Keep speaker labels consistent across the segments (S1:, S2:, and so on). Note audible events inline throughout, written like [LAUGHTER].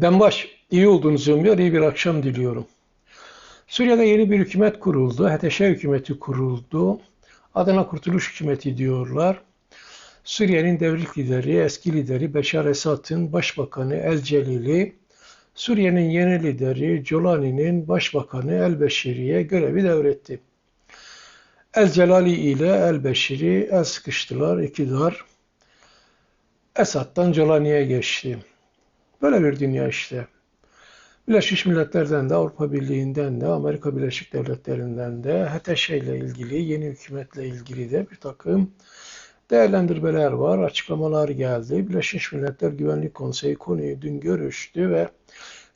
S1: Denbaş, iyi olduğunuzu umuyor, iyi bir akşam diliyorum. Suriye'de yeni bir hükümet kuruldu. HTŞ hükümeti kuruldu. Adına Kurtuluş Hükümeti diyorlar. Suriye'nin devlet lideri, eski lideri Beşar Esad'ın başbakanı El Celili, Suriye'nin yeni lideri Colani'nin başbakanı El Beşiri'ye görevi devretti. El Celali ile El Beşiri el sıkıştılar, iktidar Esad'dan Colani'ye geçti. Böyle bir dünya işte. Birleşmiş Milletler'den de Avrupa Birliği'nden de Amerika Birleşik Devletleri'nden de HTŞ ile ilgili yeni hükümetle ilgili de bir takım değerlendirmeler var, açıklamalar geldi. Birleşmiş Milletler Güvenlik Konseyi konuyu dün görüştü ve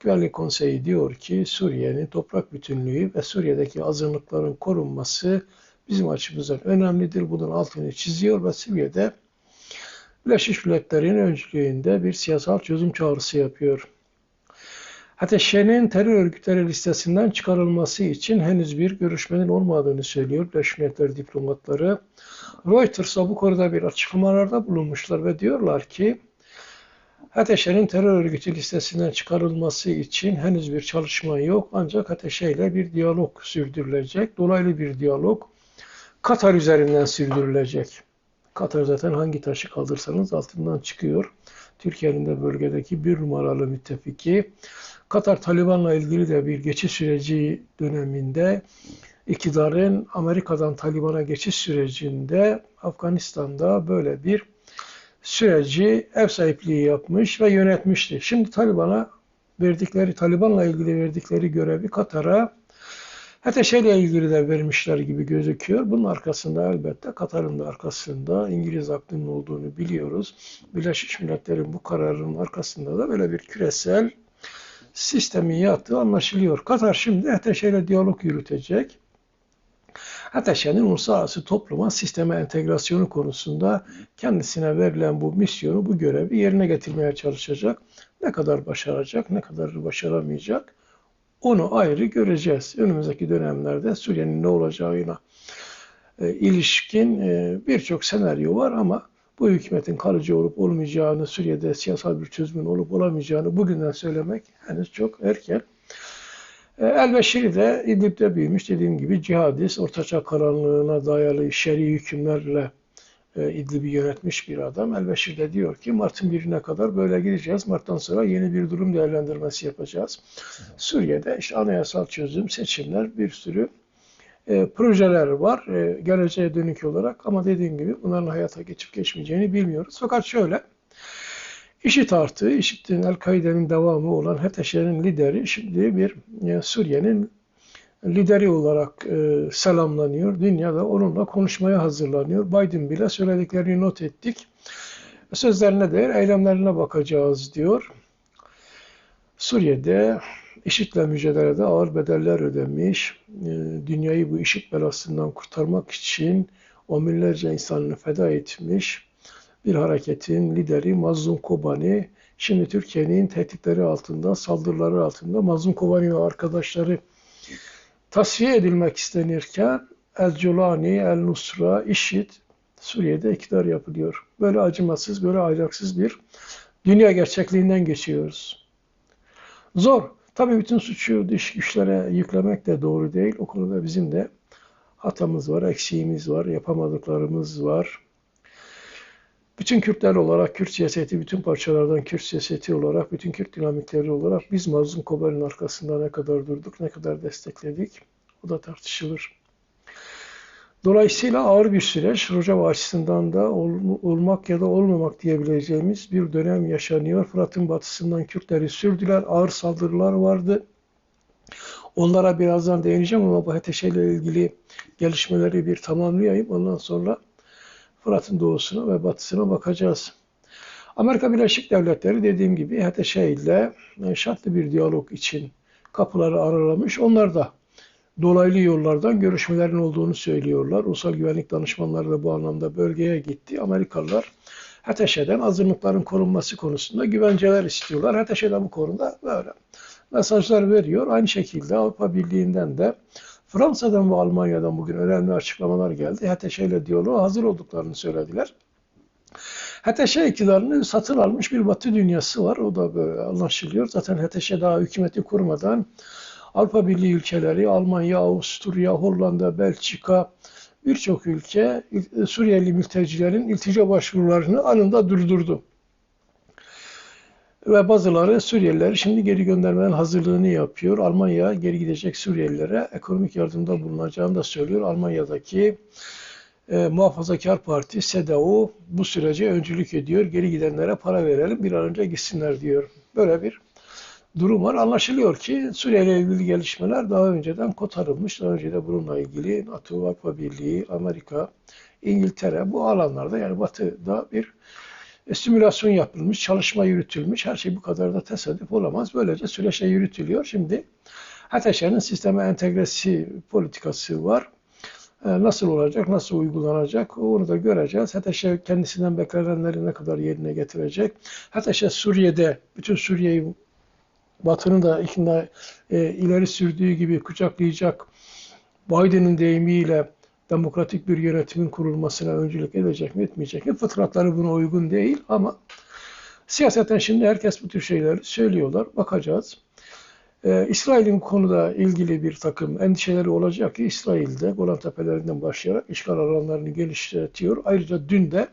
S1: Güvenlik Konseyi diyor ki Suriye'nin toprak bütünlüğü ve Suriye'deki azınlıkların korunması bizim açımızdan önemlidir. Bunun altını çiziyor ve Suriye'de Birleşmiş Milletler'in öncülüğünde bir siyasal çözüm çağrısı yapıyor. Ateşe'nin terör örgütleri listesinden çıkarılması için henüz bir görüşmenin olmadığını söylüyor Birleşmiş Milletler diplomatları. Reuters'a bu konuda bir açıklamalarda bulunmuşlar ve diyorlar ki Ateşe'nin terör örgütü listesinden çıkarılması için henüz bir çalışma yok ancak Ateşe ile bir diyalog sürdürülecek. Dolaylı bir diyalog Katar üzerinden sürdürülecek. Katar zaten hangi taşı kaldırsanız altından çıkıyor. Türkiye'nin de bölgedeki bir numaralı müttefiki. Katar Taliban'la ilgili de bir geçiş süreci döneminde iktidarın Amerika'dan Taliban'a geçiş sürecinde Afganistan'da böyle bir süreci ev sahipliği yapmış ve yönetmişti. Şimdi Taliban'a verdikleri, Taliban'la ilgili verdikleri görevi Katar'a HTŞ ile ilgili de vermişler gibi gözüküyor. Bunun arkasında elbette Katar'ın da arkasında İngiliz aklının olduğunu biliyoruz. Birleşmiş Milletler'in bu kararının arkasında da böyle bir küresel sistemin yattığı anlaşılıyor. Katar şimdi HTŞ ile diyalog yürütecek. HTŞ'nin uluslararası topluma sisteme entegrasyonu konusunda kendisine verilen bu misyonu, bu görevi yerine getirmeye çalışacak. Ne kadar başaracak, ne kadar başaramayacak onu ayrı göreceğiz. Önümüzdeki dönemlerde Suriye'nin ne olacağına e, ilişkin e, birçok senaryo var ama bu hükümetin kalıcı olup olmayacağını, Suriye'de siyasal bir çözümün olup olamayacağını bugünden söylemek henüz çok erken. E, El-Beşiri de İdlib'de büyümüş dediğim gibi cihadist, ortaçağ karanlığına dayalı şer'i hükümlerle e, İdlib'i yönetmiş bir adam. El-Beşir de diyor ki Mart'ın birine kadar böyle gideceğiz. Mart'tan sonra yeni bir durum değerlendirmesi yapacağız. Suriye'de işte anayasal çözüm, seçimler, bir sürü e, projeler var e, geleceğe dönük olarak ama dediğim gibi bunların hayata geçip geçmeyeceğini bilmiyoruz. Fakat şöyle, IŞİD artı, IŞİD'in El-Kaide'nin devamı olan HTŞ'nin lideri şimdi bir e, Suriye'nin lideri olarak e, selamlanıyor. Dünyada onunla konuşmaya hazırlanıyor. Biden bile söylediklerini not ettik. Sözlerine değil, eylemlerine bakacağız diyor. Suriye'de IŞİD'le mücadelede ağır bedeller ödemiş, e, dünyayı bu IŞİD belasından kurtarmak için on binlerce insanını feda etmiş bir hareketin lideri Mazlum Kobani, şimdi Türkiye'nin tehditleri altında, saldırıları altında Mazlum Kobani ve arkadaşları tasfiye edilmek istenirken El Culani, El Nusra, IŞİD Suriye'de iktidar yapılıyor. Böyle acımasız, böyle ahlaksız bir dünya gerçekliğinden geçiyoruz. Zor. Tabii bütün suçu dış güçlere yüklemek de doğru değil. O konuda bizim de hatamız var, eksiğimiz var, yapamadıklarımız var. Bütün Kürtler olarak, Kürt siyaseti, bütün parçalardan Kürt siyaseti olarak, bütün Kürt dinamikleri olarak biz Mazlum Kobal'in arkasında ne kadar durduk, ne kadar destekledik o da tartışılır. Dolayısıyla ağır bir süreç Rojava açısından da ol, olmak ya da olmamak diyebileceğimiz bir dönem yaşanıyor. Fırat'ın batısından Kürtleri sürdüler, ağır saldırılar vardı. Onlara birazdan değineceğim ama ile ilgili gelişmeleri bir tamamlayayım. Ondan sonra Fırat'ın doğusuna ve batısına bakacağız. Amerika Birleşik Devletleri dediğim gibi HTŞ ile e, şartlı bir diyalog için kapıları aralamış. Onlar da dolaylı yollardan görüşmelerin olduğunu söylüyorlar. Ulusal güvenlik danışmanları da bu anlamda bölgeye gitti. Amerikalılar HTŞ'den azınlıkların korunması konusunda güvenceler istiyorlar. HTŞ de bu konuda böyle mesajlar veriyor. Aynı şekilde Avrupa Birliği'nden de Fransa'dan ve Almanya'dan bugün önemli açıklamalar geldi. HTŞ ile diyaloğa hazır olduklarını söylediler. HTŞ iktidarını satın almış bir Batı dünyası var. O da böyle anlaşılıyor. Zaten HTŞ daha hükümeti kurmadan Avrupa Birliği ülkeleri, Almanya, Avusturya, Hollanda, Belçika, birçok ülke Suriyeli mültecilerin iltica başvurularını anında durdurdu. Ve bazıları Suriyelileri şimdi geri göndermenin hazırlığını yapıyor. Almanya geri gidecek Suriyelilere ekonomik yardımda bulunacağını da söylüyor. Almanya'daki e, Muhafazakar Parti, SEDAO bu sürece öncülük ediyor. Geri gidenlere para verelim bir an önce gitsinler diyor. Böyle bir durum var. Anlaşılıyor ki Suriye ile ilgili gelişmeler daha önceden kotarılmış. Daha önce de bununla ilgili NATO, Avrupa Birliği, Amerika, İngiltere bu alanlarda yani Batı'da bir e, simülasyon yapılmış, çalışma yürütülmüş. Her şey bu kadar da tesadüf olamaz. Böylece süreçte yürütülüyor. Şimdi HTŞ'nin sisteme entegresi politikası var. E, nasıl olacak, nasıl uygulanacak onu da göreceğiz. HTŞ kendisinden beklenenleri ne kadar yerine getirecek. HTŞ Suriye'de, bütün Suriye'yi Batı'nın da ikna, e, ileri sürdüğü gibi kucaklayacak Biden'ın deyimiyle demokratik bir yönetimin kurulmasına öncülük edecek mi etmeyecek mi? Fıtratları buna uygun değil ama siyaseten şimdi herkes bu tür şeyleri söylüyorlar. Bakacağız. Ee, İsrail'in konuda ilgili bir takım endişeleri olacak ki İsrail'de Golan Tepelerinden başlayarak işgal alanlarını geliştiriyor. Ayrıca dün de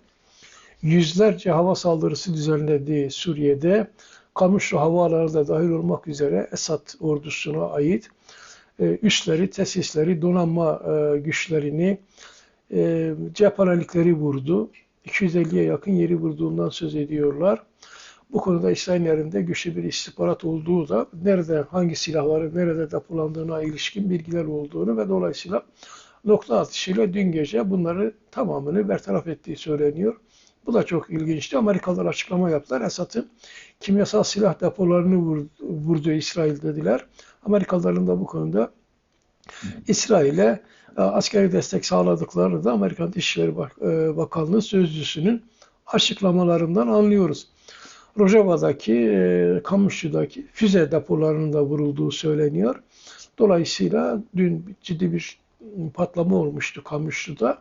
S1: yüzlerce hava saldırısı düzenlediği Suriye'de Kamışlı havaalanı da dahil olmak üzere Esad ordusuna ait üsleri, tesisleri, donanma e, güçlerini, e, cephanelikleri vurdu. 250'ye yakın yeri vurduğundan söz ediyorlar. Bu konuda İsrail yerinde güçlü bir istihbarat olduğu da nerede hangi silahların nerede depolandığına ilişkin bilgiler olduğunu ve dolayısıyla nokta atışıyla dün gece bunları tamamını bertaraf ettiği söyleniyor. Bu da çok ilginçti. Amerikalılar açıklama yaptılar. Esad'ın kimyasal silah depolarını vurdu, vurdu İsrail dediler. Amerikalıların da bu konuda İsrail'e e, askeri destek sağladıklarını da Amerikan Dışişleri e, Bakanlığı sözcüsünün açıklamalarından anlıyoruz. Rojava'daki, e, Kamışlı'daki füze depolarının da vurulduğu söyleniyor. Dolayısıyla dün ciddi bir patlama olmuştu Kamışlı'da.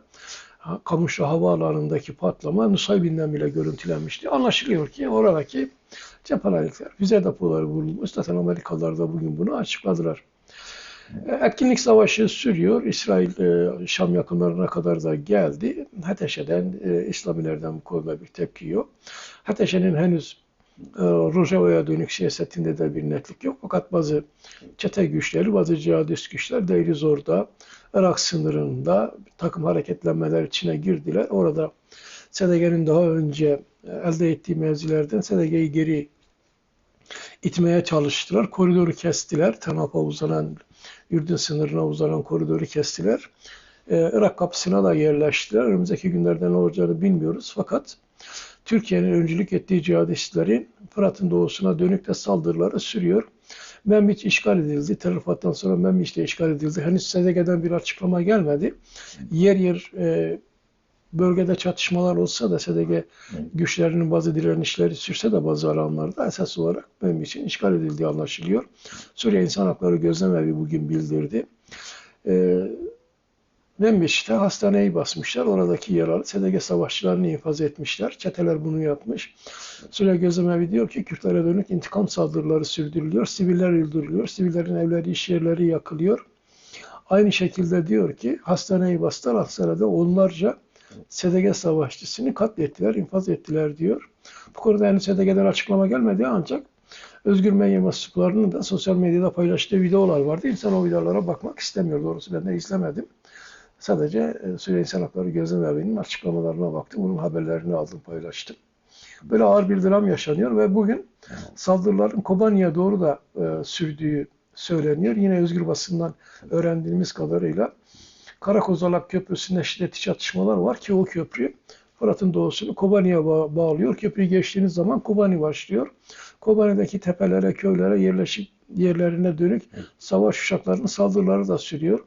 S1: Kamışlı Havaalanı'ndaki patlama Nusaybin'den bile görüntülenmişti. Anlaşılıyor ki oradaki cephanelikler, füze depoları vurulmuş. Zaten Amerikalılar da bugün bunu açıkladılar. E, etkinlik savaşı sürüyor. İsrail e, Şam yakınlarına kadar da geldi. HTŞ'den, e, İslamilerden bu konuda bir tepki yok. HTŞ'nin henüz Rojava'ya dönük siyasetinde de bir netlik yok. Fakat bazı çete güçleri, bazı cihadist güçler Deir Zor'da, Irak sınırında takım hareketlenmeler içine girdiler. Orada SDG'nin daha önce elde ettiği mevzilerden SDG'yi geri itmeye çalıştılar. Koridoru kestiler. Tanap'a uzanan, Ürdün sınırına uzanan koridoru kestiler. Ee, Irak kapısına da yerleştiler. Önümüzdeki günlerde ne olacağını bilmiyoruz. Fakat Türkiye'nin öncülük ettiği cihadistlerin Fırat'ın doğusuna dönük de saldırıları sürüyor. Membiç işgal edildi. Teröfattan sonra Membiç de işgal edildi. Henüz SDG'den bir açıklama gelmedi. Yer yer e, bölgede çatışmalar olsa da SDG güçlerinin bazı direnişleri sürse de bazı alanlarda esas olarak Membiç'in işgal edildiği anlaşılıyor. Suriye İnsan Hakları Gözlem Evi bugün bildirdi. E, Membiç'te hastaneyi basmışlar. Oradaki yaralı SDG savaşçılarını infaz etmişler. Çeteler bunu yapmış. Suriye Gözlemevi diyor ki Kürtlere dönük intikam saldırıları sürdürülüyor. Siviller öldürülüyor. Sivillerin evleri, iş yerleri yakılıyor. Aynı şekilde diyor ki hastaneyi bastılar. Hastanede onlarca SDG savaşçısını katlettiler, infaz ettiler diyor. Bu konuda henüz SDG'den açıklama gelmedi ancak Özgür Medyum mensuplarının da sosyal medyada paylaştığı videolar vardı. İnsan o videolara bakmak istemiyor doğrusu. Ben de izlemedim. Sadece e, Suriye İnsan Hakları Gözlem Evi'nin açıklamalarına baktım. Bunun haberlerini aldım, paylaştım. Böyle ağır bir dram yaşanıyor ve bugün saldırıların Kobani'ye doğru da e, sürdüğü söyleniyor. Yine özgür basından öğrendiğimiz kadarıyla Karakozalak Köprüsü'nde şiddetli çatışmalar var ki o köprü Fırat'ın doğusunu Kobani'ye ba bağlıyor. Köprüyü geçtiğiniz zaman Kobani başlıyor. Kobani'deki tepelere, köylere, yerleşik yerlerine dönük savaş uçaklarının saldırıları da sürüyor.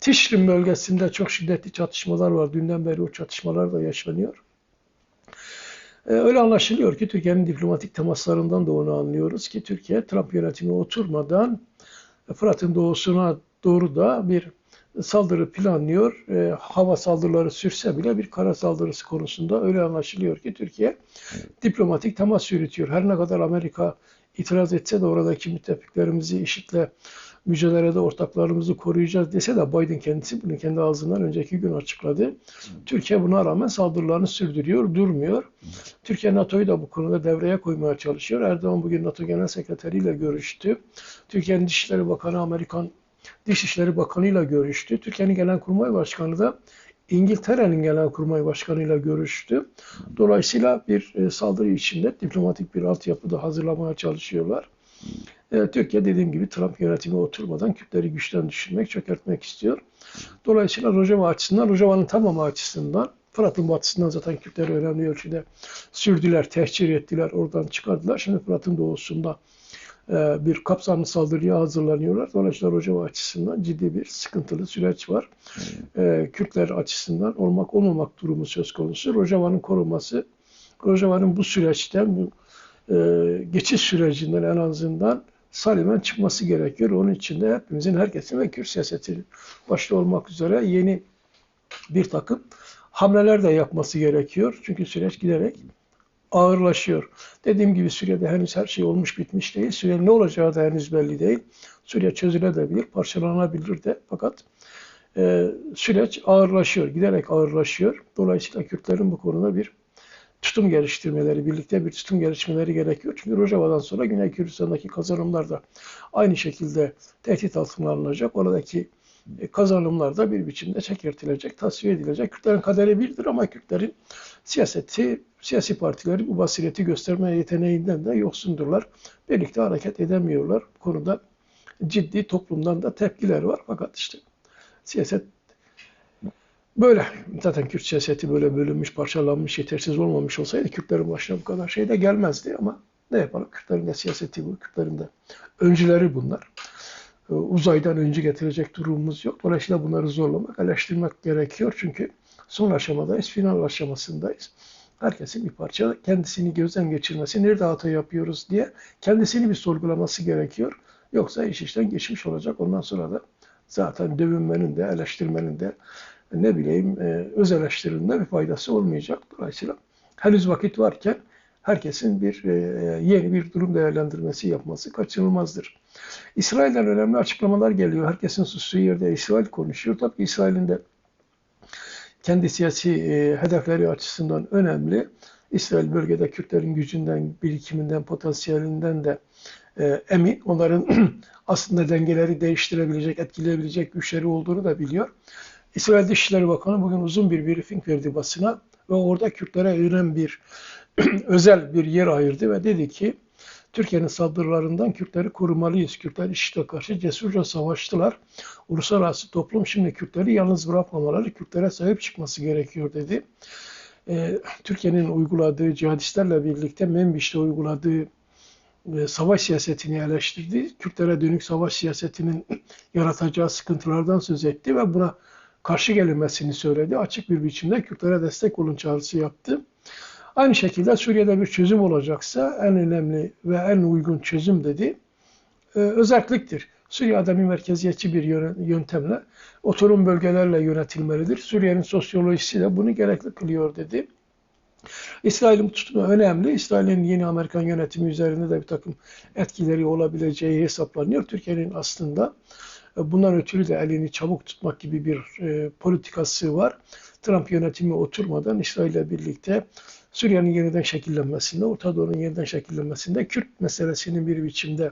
S1: Tişrin bölgesinde çok şiddetli çatışmalar var. Dünden beri o çatışmalar da yaşanıyor. Ee, öyle anlaşılıyor ki Türkiye'nin diplomatik temaslarından da onu anlıyoruz ki Türkiye Trump yönetimi oturmadan Fırat'ın doğusuna doğru da bir saldırı planlıyor. E, hava saldırıları sürse bile bir kara saldırısı konusunda öyle anlaşılıyor ki Türkiye diplomatik temas yürütüyor. Her ne kadar Amerika itiraz etse de oradaki müttefiklerimizi IŞİD'le mücadelede ortaklarımızı koruyacağız dese de Biden kendisi bunu kendi ağzından önceki gün açıkladı. Türkiye buna rağmen saldırılarını sürdürüyor, durmuyor. Türkiye NATO'yu da bu konuda devreye koymaya çalışıyor. Erdoğan bugün NATO Genel Sekreteri ile görüştü. Türkiye'nin Dışişleri Bakanı Amerikan Dışişleri Bakanı ile görüştü. Türkiye'nin Genelkurmay Başkanı da İngiltere'nin Genelkurmay Başkanı ile görüştü. Dolayısıyla bir e, saldırı içinde diplomatik bir altyapı da hazırlamaya çalışıyorlar. E, Türkiye dediğim gibi Trump yönetimi oturmadan Kürtleri güçten düşürmek, çökertmek istiyor. Dolayısıyla Rojava açısından, Rojava'nın tamamı açısından, Fırat'ın batısından zaten Kürtleri önemli ölçüde sürdüler, tehcir ettiler, oradan çıkardılar. Şimdi Fırat'ın doğusunda e, bir kapsamlı saldırıya hazırlanıyorlar. Dolayısıyla Rojava açısından ciddi bir sıkıntılı süreç var. E, Kürtler açısından olmak olmamak durumu söz konusu. Rojava'nın korunması, Rojava'nın bu süreçten, bu e, geçiş sürecinden en azından salimen çıkması gerekiyor. Onun için de hepimizin, herkesin ve Kürt siyasetinin başta olmak üzere yeni bir takım hamleler de yapması gerekiyor. Çünkü süreç giderek ağırlaşıyor. Dediğim gibi Suriye'de henüz her şey olmuş bitmiş değil. Suriye'nin ne olacağı da henüz belli değil. Suriye çözülebilir, parçalanabilir de fakat e, süreç ağırlaşıyor, giderek ağırlaşıyor. Dolayısıyla Kürtlerin bu konuda bir tutum geliştirmeleri, birlikte bir tutum geliştirmeleri gerekiyor. Çünkü Rojava'dan sonra Güney Kürdistan'daki kazanımlar da aynı şekilde tehdit altına alınacak. Oradaki e, kazanımlar da bir biçimde çekertilecek, tasfiye edilecek. Kürtlerin kaderi birdir ama Kürtlerin siyaseti, siyasi partileri bu basireti gösterme yeteneğinden de yoksundurlar. Birlikte hareket edemiyorlar. Bu konuda ciddi toplumdan da tepkiler var. Fakat işte siyaset böyle. Zaten Kürt siyaseti böyle bölünmüş, parçalanmış, yetersiz olmamış olsaydı Kürtlerin başına bu kadar şey de gelmezdi ama ne yapalım? Kürtlerin de siyaseti bu, Kürtlerin de öncüleri bunlar. Ee, uzaydan öncü getirecek durumumuz yok. Dolayısıyla bunları zorlamak, eleştirmek gerekiyor. Çünkü son aşamadayız, final aşamasındayız. Herkesin bir parça kendisini gözden geçirmesi, nerede hata yapıyoruz diye kendisini bir sorgulaması gerekiyor. Yoksa iş işten geçmiş olacak. Ondan sonra da zaten dövünmenin de, eleştirmenin de ne bileyim e, öz eleştirinin de bir faydası olmayacak. Dolayısıyla henüz vakit varken herkesin bir e, yeni bir durum değerlendirmesi yapması kaçınılmazdır. İsrail'den önemli açıklamalar geliyor. Herkesin sustuğu yerde İsrail konuşuyor. Tabii Israil'in de kendi siyasi e, hedefleri açısından önemli. İsrail bölgede Kürtlerin gücünden, birikiminden, potansiyelinden de e, emin. Onların [CLEARS THROAT] aslında dengeleri değiştirebilecek, etkileyebilecek güçleri olduğunu da biliyor. İsrail Dışişleri Bakanı bugün uzun bir briefing verdi basına ve orada Kürtlere önemli bir [CLEARS THROAT] özel bir yer ayırdı ve dedi ki Türkiye'nin saldırılarından Kürtleri korumalıyız. Kürtler IŞİD'e karşı cesurca savaştılar. Uluslararası toplum şimdi Kürtleri yalnız bırakmamaları, Kürtlere sahip çıkması gerekiyor dedi. Ee, Türkiye'nin uyguladığı cihadistlerle birlikte Menbiş'te uyguladığı e, savaş siyasetini eleştirdi. Kürtlere dönük savaş siyasetinin [CLEARS THROAT] yaratacağı sıkıntılardan söz etti ve buna karşı gelinmesini söyledi. Açık bir biçimde Kürtlere destek olun çağrısı yaptı. Aynı şekilde Suriye'de bir çözüm olacaksa en önemli ve en uygun çözüm dedi e, özelliktir. Suriye adami merkeziyetçi bir yöntemle oturum bölgelerle yönetilmelidir. Suriye'nin sosyolojisi de bunu gerekli kılıyor dedi. İsrail'in tutumu önemli. İsrail'in yeni Amerikan yönetimi üzerinde de bir takım etkileri olabileceği hesaplanıyor. Türkiye'nin aslında bundan ötürü de elini çabuk tutmak gibi bir e, politikası var. Trump yönetimi oturmadan İsrail birlikte Suriye'nin yeniden şekillenmesinde, Orta Doğu'nun yeniden şekillenmesinde, Kürt meselesinin bir biçimde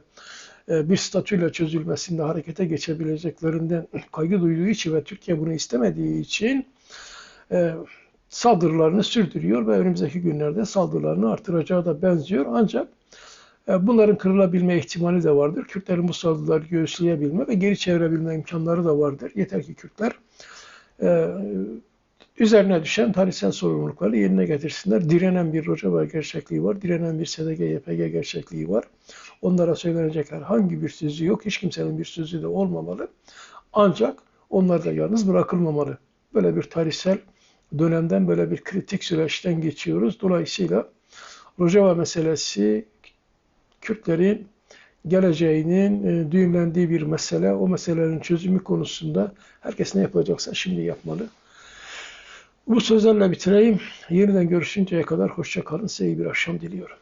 S1: e, bir statüyle çözülmesinde harekete geçebileceklerinden [CLEARS THROAT] kaygı duyduğu için ve Türkiye bunu istemediği için e, saldırılarını sürdürüyor ve önümüzdeki günlerde saldırılarını artıracağı da benziyor. Ancak bunların kırılabilme ihtimali de vardır. Kürtlerin bu saldırıları göğüsleyebilme ve geri çevirebilme imkanları da vardır. Yeter ki Kürtler üzerine düşen tarihsel sorumlulukları yerine getirsinler. Direnen bir Rojava gerçekliği var, direnen bir SDG, YPG gerçekliği var. Onlara söylenecek herhangi bir sözü yok, hiç kimsenin bir sözü de olmamalı. Ancak onlar da yalnız bırakılmamalı. Böyle bir tarihsel dönemden, böyle bir kritik süreçten geçiyoruz. Dolayısıyla Rojava meselesi Kürtlerin geleceğinin e, düğümlendiği bir mesele. O meselelerin çözümü konusunda herkes ne yapacaksa şimdi yapmalı. Bu sözlerle bitireyim. Yeniden görüşünceye kadar hoşça kalın. İyi bir akşam diliyorum.